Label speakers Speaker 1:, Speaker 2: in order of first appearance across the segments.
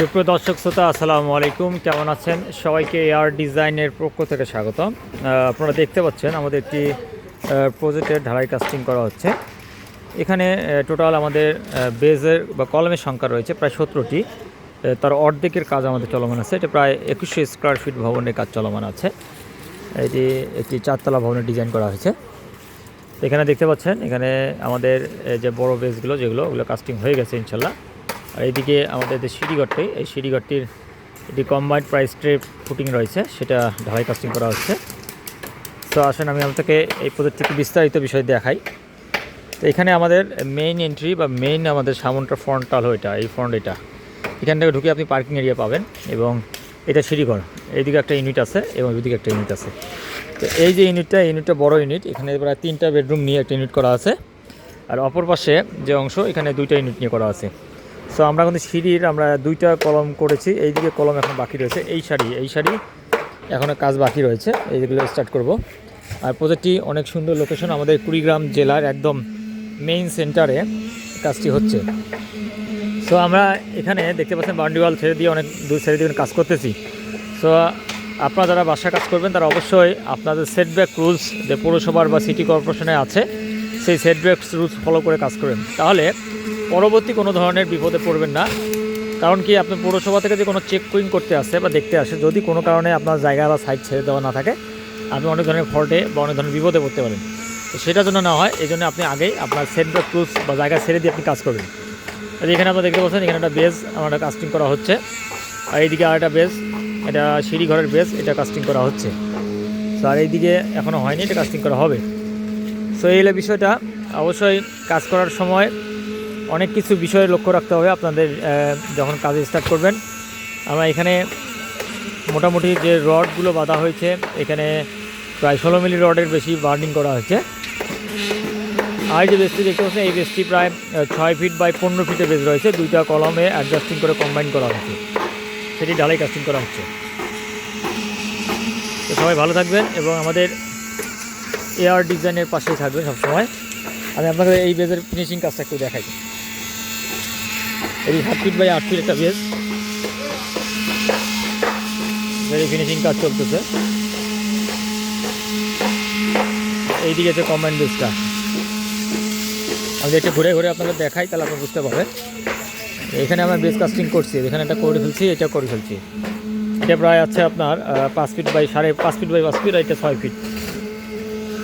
Speaker 1: সুপ্রিয় দর্শক শ্রোতা, আসসালামু আলাইকুম। কেমন আছেন? সবাইকে এয়ার ডিজাইনের পক্ষ থেকে স্বাগতম। আপনারা দেখতে পাচ্ছেন আমাদের একটি প্রজেক্টের ঢালাই কাস্টিং করা হচ্ছে। এখানে টোটাল আমাদের বেজের বা কলমের সংখ্যা রয়েছে প্রায় সতেরোটি। তার অর্ধেকের কাজ আমাদের চলমান আছে। এটা প্রায় একুশশো স্কোয়ার ফিট ভবনের কাজ চলমান আছে। এটি একটি চারতলা ভবনের ডিজাইন করা হয়েছে। এখানে দেখতে পাচ্ছেন, এখানে আমাদের যে বড় বেজগুলো যেগুলো, ওগুলো কাস্টিং হয়ে গেছে ইনশাল্লাহ। আর এইদিকে আমাদের যে সিঁড়িঘরটি, এই সিঁড়িঘরটির এটি কম্বাইন্ড প্রাইস ট্রেপ ফুটিং রয়েছে, সেটা ঢালাই কাস্টিং করা হচ্ছে। তো আসেন, আমি আপনাকে এই প্রজেক্টটি একটু বিস্তারিত বিষয় দেখাই। তো এখানে আমাদের মেইন এন্ট্রি বা মেইন আমাদের সামনটা ফ্রন্টাল এটা, এই ফ্রন্ট এটা। এখান থেকে ঢুকে আপনি পার্কিং এরিয়া পাবেন এবং এটা সিঁড়িঘর। এইদিকে একটা ইউনিট আছে এবং ওইদিকে একটা ইউনিট আছে। তো এই যে ইউনিটটা ইউনিটটা বড় ইউনিট এখানে প্রায় তিনটা বেডরুম নিয়ে একটা ইউনিট করা আছে। আর অপর পাশে যে অংশ, এখানে দুইটা ইউনিট নিয়ে করা আছে। সো আমরা কিন্তু সিঁড়ির, আমরা দুইটা কলম করেছি, এইদিকে কলম এখন বাকি রয়েছে, এই শাড়ি এই শাড়ি এখনও কাজ বাকি রয়েছে, এইগুলো স্টার্ট করব। আর প্রজেক্টটি অনেক সুন্দর লোকেশন আমাদের কুড়িগ্রাম জেলার একদম মেইন সেন্টারে কাজটি হচ্ছে। সো আমরা এখানে দেখতে পাচ্ছেন বাউন্ডারি ওয়াল ছেড়ে দিয়ে অনেক দূর ছেড়ে দিয়ে কাজ করতেছি। সো আপনারা যারা বাসায় কাজ করবেন, তারা অবশ্যই আপনাদের সেটব্যাক রুলস যে পৌরসভার বা সিটি কর্পোরেশনে আছে, সেই সেটব্যাক রুলস ফলো করে কাজ করবেন। তাহলে পরবর্তী কোনো ধরনের বিপদে পড়বেন না। কারণ কি, আপনি পৌরসভা থেকে যে কোনো চেক কুইং করতে আসে বা দেখতে আসে, যদি কোনো কারণে আপনার জায়গা বা সাইড ছেড়ে দেওয়া না থাকে, আপনি অনেক ধরনের ফল্টে বা অনেক ধরনের বিপদে পড়তে পারেন। তো সেটার জন্য না হয় এই জন্য আপনি আগেই আপনার সেটব্যাক রুলস বা জায়গা ছেড়ে দিয়ে আপনি কাজ করবেন। এখানে আপনারা দেখতে পাচ্ছেন, এখানে একটা বেস আমার কাস্টিং করা হচ্ছে। আর এইদিকে আর একটা বেস এটা সিঁড়ি ঘরের বেস এটা কাস্টিং করা হচ্ছে। তো আর এইদিকে এখনও হয়নি, এটা কাস্টিং করা হবে। সো এই বিষয়টা। অবশ্যই কাজ করার সময় অনেক কিছু বিষয়ে লক্ষ্য রাখতে হবে আপনাদের যখন কাজ স্টার্ট করবেন। আমরা এখানে মোটামুটি যে রডগুলো বাঁধা হয়েছে, এখানে প্রায় ষোলো মিলি রডের বেশি বার্নিং করা হয়েছে। আর যে বেসটি দেখতে পাচ্ছেন, এই বেসটি প্রায় ছয় ফিট বাই পনেরো ফিটের বেস রয়েছে। দুইটা কলমে অ্যাডজাস্টিং করে কম্বাইন করা হচ্ছে সেটি ঢালাই কাস্টিং করা হচ্ছে। তো সবাই ভালো থাকবেন এবং আমাদের এয়ার ডিজাইনের পাশেই থাকবেন সবসময়। আমি আপনাকে এই বেজের ফিনিশিং কাজটা একটু দেখাই। এই সাত ফিট বাই আট ফিট একটা বেজ এই ফিনিশিং কাজ চলতেছে। এইদিকে হচ্ছে কম্বাইন্ড বেজটা আমি একটু ঘুরে ঘুরে আপনাকে দেখাই, তাহলে আপনি বুঝতে পারবেন। এখানে আমরা বেস কাস্টিং করছি, এখানে একটা করে ফেলছি, এটা করে ফেলছি। এটা প্রায় আছে আপনার পাঁচ ফিট বাই সাড়ে পাঁচ ফিট বাই পাঁচ ফিট, আর এটা ছয় ফিট।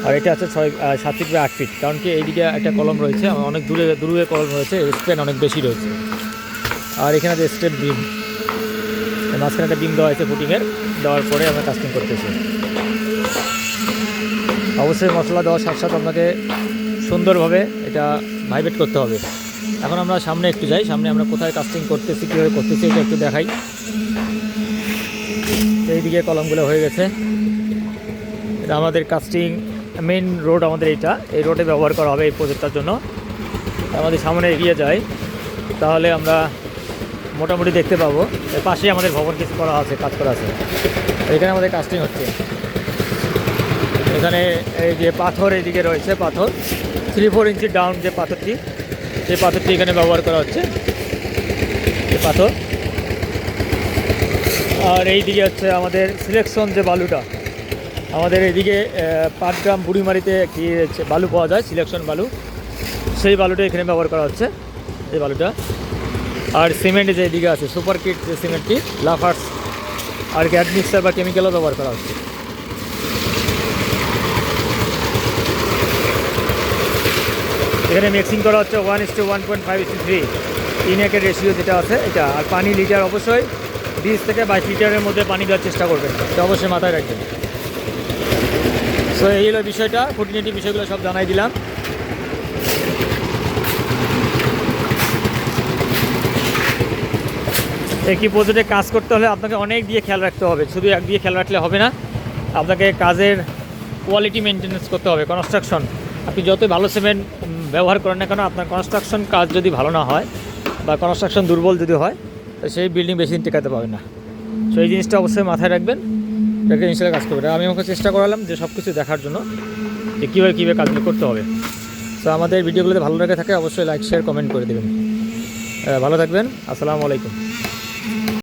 Speaker 1: আর এটা আছে ছয় সাত ফিট বাই আট ফিট। কারণ কি এইদিকে একটা কলম রয়েছে, অনেক দূরে দূরে কলম রয়েছে স্প্যান অনেক বেশি রয়েছে। আর এখানে আছে স্টেপ বিম মাঝখানে একটা বিম দেওয়া হয়েছে ফুটিংয়ের দেওয়ার পরে আমরা কাস্টিং করতেছি। অবশ্যই মশলা দেওয়ার সাথে সাথে আপনাকে সুন্দরভাবে এটা ভাইব্রেট করতে হবে। এখন আমরা সামনে একটু যাই, সামনে আমরা কোথায় কাস্টিং করতেছি, কীভাবে করতেছি এটা একটু দেখাই। এইদিকে কলমগুলো হয়ে গেছে। এটা আমাদের কাস্টিং মেন রোড আমাদের এইটা। এই রোডে ব্যবহার করা হবে এই প্রজেক্টটার জন্য। আমাদের সামনে এগিয়ে যাই। তাহলে আমরা মোটামুটি দেখতে পাবো। এর পাশেই আমাদের ভবন কিছু করা আছে, কাজ করা আছে। এখানে আমাদের কাস্টিং হচ্ছে। এখানে এই যে পাথর এইদিকে রয়েছে, পাথর। থ্রি ফোর ইঞ্চি ডাউন যে পাথরটি, সেই পাথরটি এখানে ব্যবহার করা হচ্ছে। পাথর। আর এই দিকে হচ্ছে আমাদের সিলেকশন যে বালুটা, আমাদের এইদিকে পাটগ্রাম বুড়িমারিতে কি বালু পাওয়া যায় সিলেকশন বালু। সেই বালুটা এখানে ব্যবহার করা হচ্ছে, এই বালুটা। আর সিমেন্ট যে এদিকে আছে, সুপার কিট যে সিমেন্টটি, লাফার্স, আর গ্যাড মিক্সার বা কেমিক্যালও ব্যবহার করা হচ্ছে। এখানে মিক্সিং করা হচ্ছে one is two one point five is two three তিন একের রেশিও যেটা আছে, এটা। আর পানি লিটার অবশ্যই বিশ থেকে বাইশ লিটারের মধ্যে পানি দেওয়ার চেষ্টা করবেন। এটা অবশ্যই মাথায় রাখবেন। সো এই হলো বিষয়টা। খুঁটিনাটি বিষয়গুলো সব জানাই দিলাম। একই প্রজেক্টে কাজ করতে হলে আপনাকে অনেক দিয়ে খেয়াল রাখতে হবে। শুধু এক দিয়ে খেয়াল রাখলে হবে না, আপনাকে কাজের কোয়ালিটি মেনটেনেন্স করতে হবে। কনস্ট্রাকশন আপনি যতই ভালো সিমেন্ট ব্যবহার করেন না কেন, আপনার কনস্ট্রাকশন কাজ যদি ভালো না হয় বা কনস্ট্রাকশন দুর্বল যদি হয়, তো সেই বিল্ডিং বেশি দিন টেকাতে পারবে না। সো এই জিনিসটা অবশ্যই মাথায় রাখবেন। রেখে জিনিসটা কাজ করবেন। আমি আমাকে চেষ্টা করালাম যে সব কিছু দেখার জন্য যে কীভাবে কীভাবে কাজগুলো করতে হবে। তো আমাদের ভিডিওগুলোতে ভালো লেগে থাকে, অবশ্যই লাইক শেয়ার কমেন্ট করে দেবেন। ভালো থাকবেন। আসসালামু আলাইকুম।